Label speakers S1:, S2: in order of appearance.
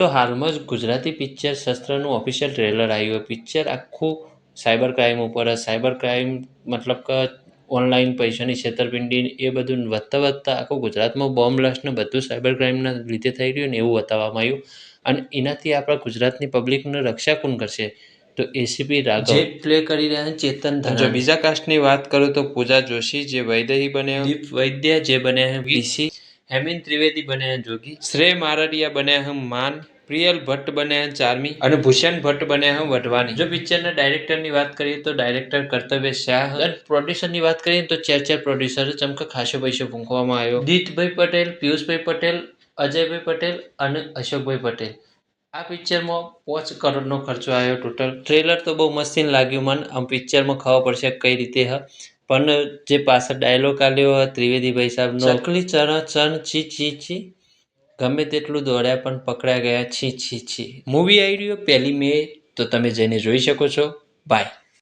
S1: તો હાલમાં જ ગુજરાતી પિક્ચર શસ્ત્રનું ઓફિશિયલ ટ્રેલર આવ્યું પિક્ચર આખું સાયબર ક્રાઇમ ઉપર સાયબર ક્રાઇમ મતલબ કે ઓનલાઈન પૈસાની છેતરપિંડી એ બધું વધતા વધતા આખું ગુજરાતમાં બોમ્બ બ્લાસ્ટને બધું સાયબર ક્રાઇમના લીધે થઈ રહ્યું ને એવું બતાવવામાં આવ્યું. અને એનાથી આપણા ગુજરાતની પબ્લિકને રક્ષા કોણ કરશે? તો એસીપી રાઘવ. જે પ્લે કરી રહ્યા છે ચેતન
S2: જો બીજા કાસ્ટની વાત કરું તો પૂજા જોશી જે વૈદેહી બન્યા.
S1: દીપ વૈદ્ય જે બન્યા વીસી હેમિન ત્રિવેદી બન્યા જોગી.
S2: શ્રેય મારડિયા બન્યા હમ માન, પ્રિયલ ભટ્ટ બન્યા ચાર્મી અને ભૂષણ ભટ્ટ બન્યા હમ વઢવાની.
S1: જો પિક્ચરના ડાયરેક્ટરની વાત કરીએ તો ડાયરેક્ટર કર્તવ્ય શાહ અને પ્રોડ્યુસરની વાત કરીએ તો ચાર ચાર પ્રોડ્યુસર ચમકે ખાસો પૈસો ફૂંકવામાં આવ્યો. દીતભાઈ પટેલ, પિયુષભાઈ પટેલ, અજયભાઈ પટેલ અને અશોકભાઈ પટેલ. આ પિક્ચરમાં પાંચ કરોડનો ખર્ચો આવ્યો ટોટલ. ટ્રેલર તો બહુ મસ્તીન લાગ્યું મને. આમ પિક્ચરમાં ખબર પડશે કઈ રીતે હ? પણ જે પાછળ ડાયલોગ આલ્યો ત્રિવેદીભાઈ સાહેબનો, ચકલી ચણ ચણ છી છી છી ગમે તેટલું દોડ્યા પણ પકડાઈ ગયા છી છી છી મૂવી આવી રહ્યો, પહેલી મે, તો તમે જઈને જોઈ શકો છો. બાય